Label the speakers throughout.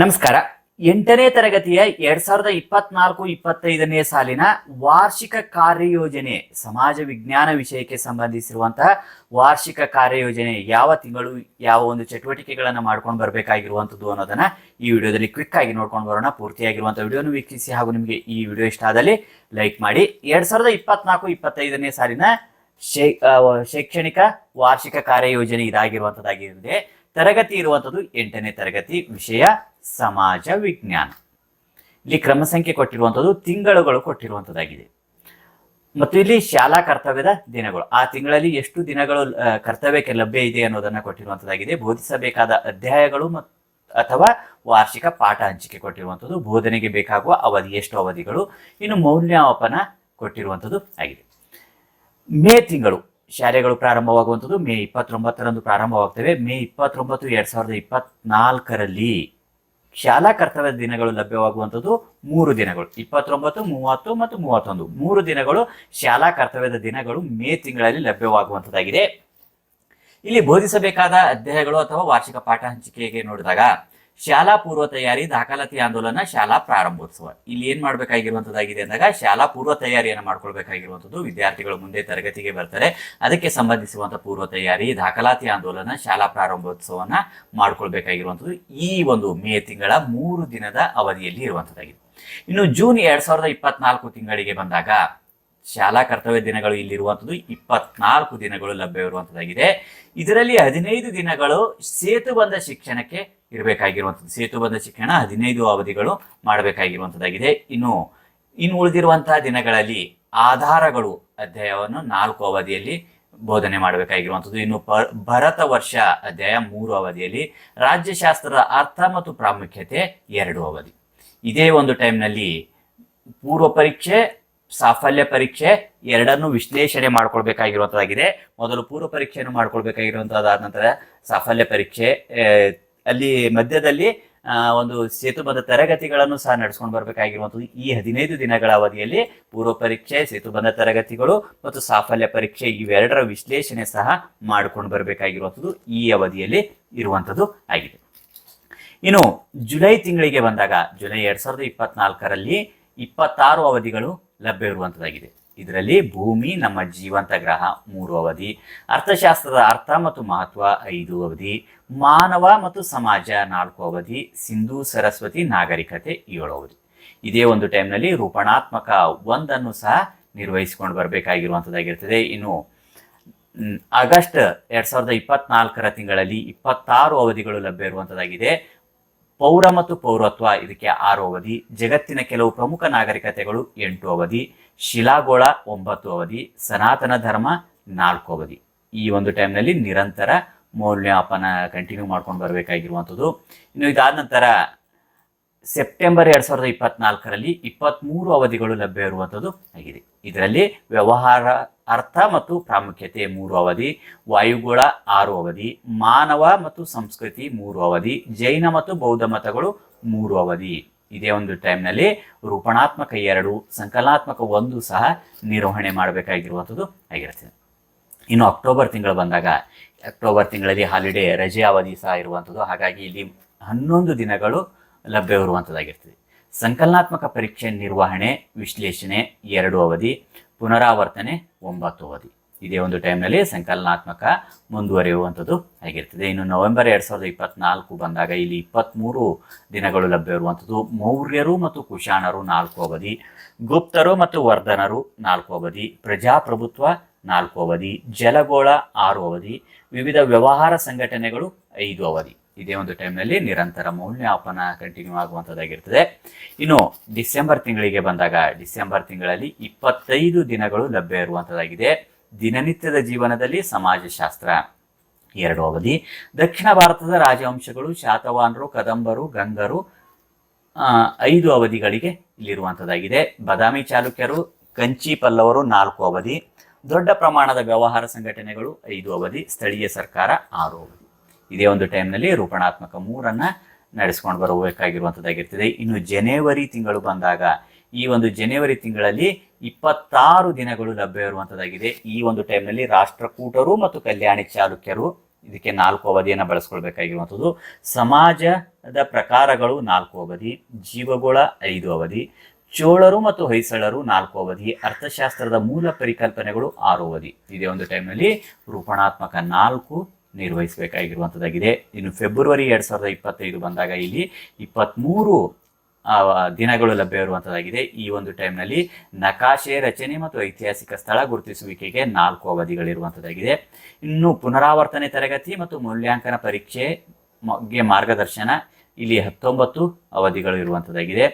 Speaker 1: ನಮಸ್ಕಾರ. ಎಂಟನೇ ತರಗತಿಯ ಎರಡ್ ಸಾವಿರದ ಇಪ್ಪತ್ನಾಲ್ಕು ಇಪ್ಪತ್ತೈದನೇ ಸಾಲಿನ ವಾರ್ಷಿಕ ಕಾರ್ಯಯೋಜನೆ ಸಮಾಜ ವಿಜ್ಞಾನ ವಿಷಯಕ್ಕೆ ಸಂಬಂಧಿಸಿರುವಂತಹ ವಾರ್ಷಿಕ ಕಾರ್ಯಯೋಜನೆ ಯಾವ ತಿಂಗಳು, ಯಾವ ಒಂದು ಚಟುವಟಿಕೆಗಳನ್ನು ಮಾಡ್ಕೊಂಡು ಬರಬೇಕಾಗಿರುವಂಥದ್ದು ಅನ್ನೋದನ್ನ ಈ ವಿಡಿಯೋದಲ್ಲಿ ಕ್ವಿಕ್ ಆಗಿ ನೋಡ್ಕೊಂಡು ಬರೋಣ. ಪೂರ್ತಿಯಾಗಿರುವಂಥ ವಿಡಿಯೋನು ವೀಕ್ಷಿಸಿ ಹಾಗೂ ನಿಮಗೆ ಈ ವಿಡಿಯೋ ಇಷ್ಟ ಆದಲ್ಲಿ ಲೈಕ್ ಮಾಡಿ. ಎರಡ್ ಸಾವಿರದ ಇಪ್ಪತ್ನಾಲ್ಕು ಇಪ್ಪತ್ತೈದನೇ ಸಾಲಿನ ಶೈಕ್ಷಣಿಕ ವಾರ್ಷಿಕ ಕಾರ್ಯಯೋಜನೆ ಇದಾಗಿರುವಂಥದ್ದಾಗಿದೆ ತರಗತಿ ಇರುವಂಥದ್ದು ಎಂಟನೇ ತರಗತಿ ವಿಷಯ. ಸಮಾಜ ವಿಜ್ಞಾನ. ಇಲ್ಲಿ ಕ್ರಮ ಸಂಖ್ಯೆ ಕೊಟ್ಟಿರುವಂಥದ್ದು, ತಿಂಗಳುಗಳು ಕೊಟ್ಟಿರುವಂಥದ್ದಾಗಿದೆ. ಮತ್ತು ಇಲ್ಲಿ ಶಾಲಾ ಕರ್ತವ್ಯದ ದಿನಗಳು. ಆ ತಿಂಗಳಲ್ಲಿ ಎಷ್ಟು ದಿನಗಳು ಕರ್ತವ್ಯಕ್ಕೆ ಲಭ್ಯ ಇದೆ ಅನ್ನೋದನ್ನ ಕೊಟ್ಟಿರುವಂಥದ್ದಾಗಿದೆ. ಬೋಧಿಸಬೇಕಾದ ಅಧ್ಯಾಯಗಳು ಮತ್ತು ಅಥವಾ ವಾರ್ಷಿಕ ಪಾಠ ಹಂಚಿಕೆ ಕೊಟ್ಟಿರುವಂಥದ್ದು. ಬೋಧನೆಗೆ ಬೇಕಾಗುವ ಅವಧಿ, ಎಷ್ಟು ಅವಧಿಗಳು, ಇನ್ನು ಮೌಲ್ಯಮಾಪನ ಕೊಟ್ಟಿರುವಂಥದ್ದು ಆಗಿದೆ. ಮೇ ತಿಂಗಳು, ಶಾಲೆಗಳು ಪ್ರಾರಂಭವಾಗುವಂಥದ್ದು ಮೇ ಇಪ್ಪತ್ತೊಂಬತ್ತರಂದು ಪ್ರಾರಂಭವಾಗ್ತವೆ. ಮೇ ಇಪ್ಪತ್ತೊಂಬತ್ತು, ಎರಡ್ ಸಾವಿರದ ಇಪ್ಪತ್ನಾಲ್ಕರಲ್ಲಿ ಶಾಲಾ ಕರ್ತವ್ಯದ ದಿನಗಳು ಲಭ್ಯವಾಗುವಂಥದ್ದು ಮೂರು ದಿನಗಳು. ಇಪ್ಪತ್ತೊಂಬತ್ತು, ಮೂವತ್ತು ಮತ್ತು ಮೂವತ್ತೊಂದು. ಮೂರು ದಿನಗಳು ಶಾಲಾ ಕರ್ತವ್ಯದ ದಿನಗಳು ಮೇ ತಿಂಗಳಲ್ಲಿ ಲಭ್ಯವಾಗುವಂಥದ್ದಾಗಿದೆ. ಇಲ್ಲಿ ಬೋಧಿಸಬೇಕಾದ ಅಧ್ಯಾಯಗಳು ಅಥವಾ ವಾರ್ಷಿಕ ಪಾಠ ಹಂಚಿಕೆಗೆ ನೋಡಿದಾಗ ಶಾಲಾ ಪೂರ್ವ ತಯಾರಿ ದಾಖಲಾತಿ ಆಂದೋಲನ ಶಾಲಾ ಪ್ರಾರಂಭೋತ್ಸವ. ಇಲ್ಲಿ ಏನ್ ಮಾಡ್ಬೇಕಾಗಿರುವಂತದ್ದಾಗಿದೆ ಅಂದಾಗ ಶಾಲಾ ಪೂರ್ವ ತಯಾರಿಯನ್ನು ಮಾಡ್ಕೊಳ್ಬೇಕಾಗಿರುವಂತದ್ದು ವಿದ್ಯಾರ್ಥಿಗಳು ಮುಂದೆ ತರಗತಿಗೆ ಬರ್ತಾರೆ. ಅದಕ್ಕೆ ಸಂಬಂಧಿಸಿರುವಂತಹ ಪೂರ್ವ ತಯಾರಿ, ದಾಖಲಾತಿ ಆಂದೋಲನ, ಶಾಲಾ ಪ್ರಾರಂಭೋತ್ಸವನ ಮಾಡ್ಕೊಳ್ಬೇಕಾಗಿರುವಂತದ್ದು ಈ ಒಂದು ಮೇ ತಿಂಗಳ ಮೂರು ದಿನದ ಅವಧಿಯಲ್ಲಿ ಇರುವಂತದ್ದಾಗಿದೆ. ಇನ್ನು ಜೂನ್ ಎರಡ್ ಸಾವಿರದ ಇಪ್ಪತ್ನಾಲ್ಕು ತಿಂಗಳಿಗೆ ಬಂದಾಗ ಶಾಲಾ ಕರ್ತವ್ಯ ದಿನಗಳು ಇಲ್ಲಿರುವಂಥದ್ದು ಇಪ್ಪತ್ನಾಲ್ಕು ದಿನಗಳು ಲಭ್ಯವಿರುವಂಥದ್ದಾಗಿದೆ ಇದರಲ್ಲಿ ಹದಿನೈದು ದಿನಗಳು ಸೇತು ಬಂದ ಶಿಕ್ಷಣಕ್ಕೆ ಇರಬೇಕಾಗಿರುವಂಥದ್ದು. ಸೇತುಬಂಧ ಶಿಕ್ಷಣ ಹದಿನೈದು ಅವಧಿಗಳು ಮಾಡಬೇಕಾಗಿರುವಂಥದ್ದಾಗಿದೆ. ಇನ್ನು ಇನ್ನು ಉಳಿದಿರುವಂತಹ ದಿನಗಳಲ್ಲಿ ಆಧಾರಗಳು ಅಧ್ಯಾಯವನ್ನು ನಾಲ್ಕು ಅವಧಿಯಲ್ಲಿ ಬೋಧನೆ ಮಾಡಬೇಕಾಗಿರುವಂಥದ್ದು. ಇನ್ನು ಭರತ ವರ್ಷ ಅಧ್ಯಾಯ ಮೂರು ಅವಧಿಯಲ್ಲಿ ರಾಜ್ಯಶಾಸ್ತ್ರದ ಅರ್ಥ ಮತ್ತು ಪ್ರಾಮುಖ್ಯತೆ ಎರಡು ಅವಧಿ. ಇದೇ ಒಂದು ಟೈಮ್ನಲ್ಲಿ ಪೂರ್ವ ಪರೀಕ್ಷೆ, ಸಾಫಲ್ಯ ಪರೀಕ್ಷೆ ಎರಡನ್ನು ವಿಶ್ಲೇಷಣೆ ಮಾಡ್ಕೊಳ್ಬೇಕಾಗಿರುವಂಥದ್ದಾಗಿದೆ. ಮೊದಲು ಪೂರ್ವ ಪರೀಕ್ಷೆಯನ್ನು ಮಾಡ್ಕೊಳ್ಬೇಕಾಗಿರುವಂಥದ್ದಾದ ನಂತರ ಸಾಫಲ್ಯ ಪರೀಕ್ಷೆ ಅಲ್ಲಿ ಮಧ್ಯದಲ್ಲಿ ಒಂದು ಸೇತುಬಂಧ ತರಗತಿಗಳನ್ನು ಸಹ ನಡೆಸ್ಕೊಂಡು ಬರಬೇಕಾಗಿರುವಂಥದ್ದು. ಈ ಹದಿನೈದು ದಿನಗಳ ಅವಧಿಯಲ್ಲಿ ಪೂರ್ವ ಪರೀಕ್ಷೆ ಸೇತುಬಂಧ ತರಗತಿಗಳು ಮತ್ತು ಸಾಫಲ್ಯ ಪರೀಕ್ಷೆ ಇವೆರಡರ ವಿಶ್ಲೇಷಣೆ ಸಹ ಮಾಡ್ಕೊಂಡು ಬರಬೇಕಾಗಿರುವಂಥದ್ದು ಈ ಅವಧಿಯಲ್ಲಿ ಇರುವಂಥದ್ದು ಆಗಿದೆ. ಇನ್ನು ಜುಲೈ ತಿಂಗಳಿಗೆ ಬಂದಾಗ, ಜುಲೈ ಎರಡ್ ಸಾವಿರದ ಇಪ್ಪತ್ನಾಲ್ಕರಲ್ಲಿ ಇಪ್ಪತ್ತಾರು ಅವಧಿಗಳು ಲಭ್ಯವಿರುವಂಥದ್ದಾಗಿದೆ ಇದರಲ್ಲಿ ಭೂಮಿ, ನಮ್ಮ ಜೀವಂತ ಗ್ರಹ ಮೂರು ಅವಧಿ, ಅರ್ಥಶಾಸ್ತ್ರದ ಅರ್ಥ ಮತ್ತು ಮಹತ್ವ ಐದು ಅವಧಿ, ಮಾನವ ಮತ್ತು ಸಮಾಜ ನಾಲ್ಕು ಅವಧಿ, ಸಿಂಧು, ಸರಸ್ವತಿ, ನಾಗರಿಕತೆ ಏಳು ಅವಧಿ. ಇದೇ ಒಂದು ಟೈಮ್ನಲ್ಲಿ ರೂಪಣಾತ್ಮಕ ಒಂದನ್ನು ಸಹ ನಿರ್ವಹಿಸಿಕೊಂಡು ಬರಬೇಕಾಗಿರುವಂಥದ್ದಾಗಿರ್ತದೆ. ಇನ್ನು ಆಗಸ್ಟ್ ಎರಡ್ ಸಾವಿರದ ಇಪ್ಪತ್ನಾಲ್ಕರ ತಿಂಗಳಲ್ಲಿ ಇಪ್ಪತ್ತಾರು ಅವಧಿಗಳು ಲಭ್ಯ ಇರುವಂಥದ್ದಾಗಿದೆ. ಪೌರ ಮತ್ತು ಪೌರತ್ವ ಇದಕ್ಕೆ ಆರು ಅವಧಿ, ಜಗತ್ತಿನ ಕೆಲವು ಪ್ರಮುಖ ನಾಗರಿಕತೆಗಳು ಎಂಟು ಅವಧಿ, ಶಿಲಾಗೋಳ ಒಂಬತ್ತು ಅವಧಿ, ಸನಾತನ ಧರ್ಮ ನಾಲ್ಕು ಅವಧಿ. ಈ ಒಂದು ಟೈಮ್ನಲ್ಲಿ ನಿರಂತರ ಮೌಲ್ಯಮಾಪನ ಕಂಟಿನ್ಯೂ ಮಾಡ್ಕೊಂಡು ಬರಬೇಕಾಗಿರುವಂಥದ್ದು. ಇನ್ನು ಇದಾದ ನಂತರ ಸೆಪ್ಟೆಂಬರ್ ಎರಡು ಸಾವಿರದ ಇಪ್ಪತ್ನಾಲ್ಕರಲ್ಲಿ ಇಪ್ಪತ್ತ್ಮೂರು ಅವಧಿಗಳು ಲಭ್ಯ ಇರುವಂಥದ್ದು ಆಗಿದೆ. ಇದರಲ್ಲಿ ವ್ಯವಹಾರ ಅರ್ಥ ಮತ್ತು ಪ್ರಾಮುಖ್ಯತೆ ಮೂರು ಅವಧಿ, ವಾಯುಗೋಳ ಆರು ಅವಧಿ, ಮಾನವ ಮತ್ತು ಸಂಸ್ಕೃತಿ ಮೂರು ಅವಧಿ, ಜೈನ ಮತ್ತು ಬೌದ್ಧ ಮತಗಳು ಮೂರು ಅವಧಿ. ಇದೇ ಒಂದು ಟೈಮ್ನಲ್ಲಿ ರೂಪಣಾತ್ಮಕ ಎರಡು, ಸಂಕಲನಾತ್ಮಕ ಒಂದು ಸಹ ನಿರ್ವಹಣೆ ಮಾಡಬೇಕಾಗಿರುವಂಥದ್ದು ಆಗಿರ್ತದೆ ಇನ್ನು ಅಕ್ಟೋಬರ್ ತಿಂಗಳು ಬಂದಾಗ, ಅಕ್ಟೋಬರ್ ತಿಂಗಳಲ್ಲಿ ಹಾಲಿಡೇ, ರಜೆ ಅವಧಿ ಸಹ ಇರುವಂಥದ್ದು. ಹಾಗಾಗಿ ಇಲ್ಲಿ ಹನ್ನೊಂದು ದಿನಗಳು ಲಭ್ಯವಿರುವಂಥದ್ದಾಗಿರ್ತದೆ. ಸಂಕಲನಾತ್ಮಕ ಪರೀಕ್ಷೆ ನಿರ್ವಹಣೆ, ವಿಶ್ಲೇಷಣೆ ಎರಡು ಅವಧಿ ಪುನರಾವರ್ತನೆ ಒಂಬತ್ತು ಅವಧಿ. ಇದೇ ಒಂದು ಟೈಮ್ನಲ್ಲಿ ಸಂಕಲನಾತ್ಮಕ ಮುಂದುವರಿಯುವಂಥದ್ದು ಆಗಿರ್ತದೆ. ಇನ್ನು ನವೆಂಬರ್ ಎರಡು ಸಾವಿರದ ಇಪ್ಪತ್ನಾಲ್ಕು ಬಂದಾಗ ಇಲ್ಲಿ ಇಪ್ಪತ್ತ್ಮೂರು ದಿನಗಳು ಲಭ್ಯವಿರುವಂಥದ್ದು ಮೌರ್ಯರು ಮತ್ತು ಕುಶಾಣರು ನಾಲ್ಕು ಅವಧಿ, ಗುಪ್ತರು ಮತ್ತು ವರ್ಧನರು ನಾಲ್ಕು ಅವಧಿ, ಪ್ರಜಾಪ್ರಭುತ್ವ ನಾಲ್ಕು ಅವಧಿ, ಜಲಗೋಳ ಆರು ಅವಧಿ, ವಿವಿಧ ವ್ಯವಹಾರ ಸಂಘಟನೆಗಳು ಐದು ಅವಧಿ. ಇದೇ ಒಂದು ಟೈಮ್ನಲ್ಲಿ ನಿರಂತರ ಮೌಲ್ಯಮಾಪನ ಕಂಟಿನ್ಯೂ ಆಗುವಂಥದ್ದಾಗಿರ್ತದೆ ಇನ್ನು ಡಿಸೆಂಬರ್ ತಿಂಗಳಿಗೆ ಬಂದಾಗ ಡಿಸೆಂಬರ್ ತಿಂಗಳಲ್ಲಿ ಇಪ್ಪತ್ತೈದು ದಿನಗಳು ಲಭ್ಯ ಇರುವಂಥದ್ದಾಗಿದೆ ದಿನನಿತ್ಯದ ಜೀವನದಲ್ಲಿ ಸಮಾಜಶಾಸ್ತ್ರ ಎರಡು ಅವಧಿ. ದಕ್ಷಿಣ ಭಾರತದ ರಾಜವಂಶಗಳು ಶಾತವಾನರು, ಕದಂಬರು, ಗಂಗರು ಐದು ಅವಧಿಗಳಿಗೆ ಇಲ್ಲಿರುವಂಥದ್ದಾಗಿದೆ ಬದಾಮಿ ಚಾಲುಕ್ಯರು, ಕಂಚಿ ಪಲ್ಲವರು ನಾಲ್ಕು ಅವಧಿ. ದೊಡ್ಡ ಪ್ರಮಾಣದ ವ್ಯವಹಾರ ಸಂಘಟನೆಗಳು ಐದು ಅವಧಿ. ಸ್ಥಳೀಯ ಸರ್ಕಾರ ಆರು ಅವಧಿ. ಇದೇ ಒಂದು ಟೈಮ್ನಲ್ಲಿ ರೂಪಣಾತ್ಮಕ ಮೂರನ್ನ ನಡೆಸ್ಕೊಂಡು ಬರಬೇಕಾಗಿರುವಂಥದ್ದಾಗಿರ್ತದೆ ಇನ್ನು ಜನವರಿ ತಿಂಗಳು ಬಂದಾಗ ಈ ಒಂದು ಜನವರಿ ತಿಂಗಳಲ್ಲಿ ಇಪ್ಪತ್ತಾರು ದಿನಗಳು ಲಭ್ಯ ಇರುವಂಥದ್ದಾಗಿದೆ ಈ ಒಂದು ಟೈಮ್ನಲ್ಲಿ ರಾಷ್ಟ್ರಕೂಟರು ಮತ್ತು ಕಲ್ಯಾಣಿ ಚಾಲುಕ್ಯರು ಇದಕ್ಕೆ ನಾಲ್ಕು ಅವಧಿಯನ್ನು ಬಳಸ್ಕೊಳ್ಬೇಕಾಗಿರುವಂಥದ್ದು ಸಮಾಜದ ಪ್ರಕಾರಗಳು ನಾಲ್ಕು ಅವಧಿ, ಜೀವಗೋಳ ಐದು ಅವಧಿ, ಚೋಳರು ಮತ್ತು ಹೊಯ್ಸಳರು ನಾಲ್ಕು ಅವಧಿ, ಅರ್ಥಶಾಸ್ತ್ರದ ಮೂಲ ಪರಿಕಲ್ಪನೆಗಳು ಆರು ಅವಧಿ. ಇದೇ ಒಂದು ಟೈಮ್ನಲ್ಲಿ ರೂಪಣಾತ್ಮಕ ನಾಲ್ಕು ನಿರ್ವಹಿಸಬೇಕಾಗಿರುವಂಥದ್ದಾಗಿದೆ ಇನ್ನು ಫೆಬ್ರವರಿ ಎರಡ್ ಸಾವಿರದ ಇಪ್ಪತ್ತೈದು ಬಂದಾಗ ಇಲ್ಲಿ ಇಪ್ಪತ್ತ್ಮೂರು ದಿನಗಳು ಲಭ್ಯ ಇರುವಂಥದ್ದಾಗಿದೆ ಈ ಒಂದು ಟೈಮ್ನಲ್ಲಿ ನಕಾಶೆ, ರಚನೆ ಮತ್ತು ಐತಿಹಾಸಿಕ ಸ್ಥಳ ಗುರುತಿಸುವಿಕೆಗೆ ನಾಲ್ಕು ಅವಧಿಗಳಿರುವಂಥದ್ದಾಗಿದೆ ಇನ್ನು ಪುನರಾವರ್ತನೆ ತರಗತಿ ಮತ್ತು ಮೌಲ್ಯಾಂಕನ ಪರೀಕ್ಷೆ ಮ- ಗೆ ಮಾರ್ಗದರ್ಶನ ಇಲ್ಲಿ ಹತ್ತೊಂಬತ್ತು ಅವಧಿಗಳು ಇರುವಂಥದ್ದಾಗಿದೆ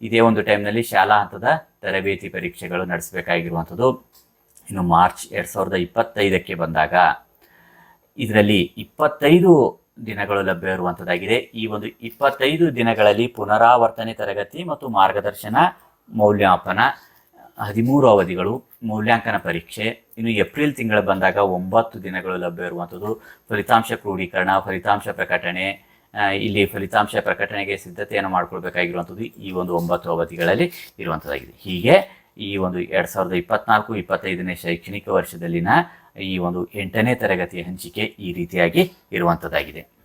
Speaker 1: ಇದೇ ಒಂದು ಟೈಮ್ನಲ್ಲಿ ಶಾಲಾ ಹಂತದ ತರಬೇತಿ ಪರೀಕ್ಷೆಗಳು ನಡೆಸಬೇಕಾಗಿರುವಂಥದ್ದು ಇನ್ನು ಮಾರ್ಚ್ ಎರಡು ಸಾವಿರದ ಇಪ್ಪತ್ತೈದಕ್ಕೆ ಬಂದಾಗ ಇದರಲ್ಲಿ ಇಪ್ಪತ್ತೈದು ದಿನಗಳು ಲಭ್ಯ ಈ ಒಂದು ಇಪ್ಪತ್ತೈದು ದಿನಗಳಲ್ಲಿ ಪುನರಾವರ್ತನೆ ತರಗತಿ ಮತ್ತು ಮಾರ್ಗದರ್ಶನ, ಮೌಲ್ಯಮಾಪನ, ಹದಿಮೂರು ಅವಧಿಗಳು, ಮೌಲ್ಯಾಂಕನ ಪರೀಕ್ಷೆ, ಇನ್ನು ಏಪ್ರಿಲ್ ತಿಂಗಳು ಬಂದಾಗ ಒಂಬತ್ತು ದಿನಗಳು ಲಭ್ಯ ಇರುವಂಥದ್ದು ಫಲಿತಾಂಶ ಕ್ರೋಢೀಕರಣ ಫಲಿತಾಂಶ ಪ್ರಕಟಣೆ ಇಲ್ಲಿ ಫಲಿತಾಂಶ ಪ್ರಕಟಣೆಗೆ ಸಿದ್ಧತೆಯನ್ನು ಮಾಡ್ಕೊಳ್ಬೇಕಾಗಿರುವಂಥದ್ದು ಈ ಒಂದು ಒಂಬತ್ತು ಅವಧಿಗಳಲ್ಲಿ ಇರುವಂಥದ್ದಾಗಿದೆ ಹೀಗೆ ಈ ಒಂದು ಎರಡು ಸಾವಿರದ ಇಪ್ಪತ್ನಾಲ್ಕು, ಇಪ್ಪತ್ತೈದನೇ ಶೈಕ್ಷಣಿಕ ವರ್ಷದಲ್ಲಿನ ಈ ಒಂದು ಎಂಟನೇ ತರಗತಿಯ ಹಂಚಿಕೆ ಈ ರೀತಿಯಾಗಿ ಇರುವಂಥದ್ದಾಗಿದೆ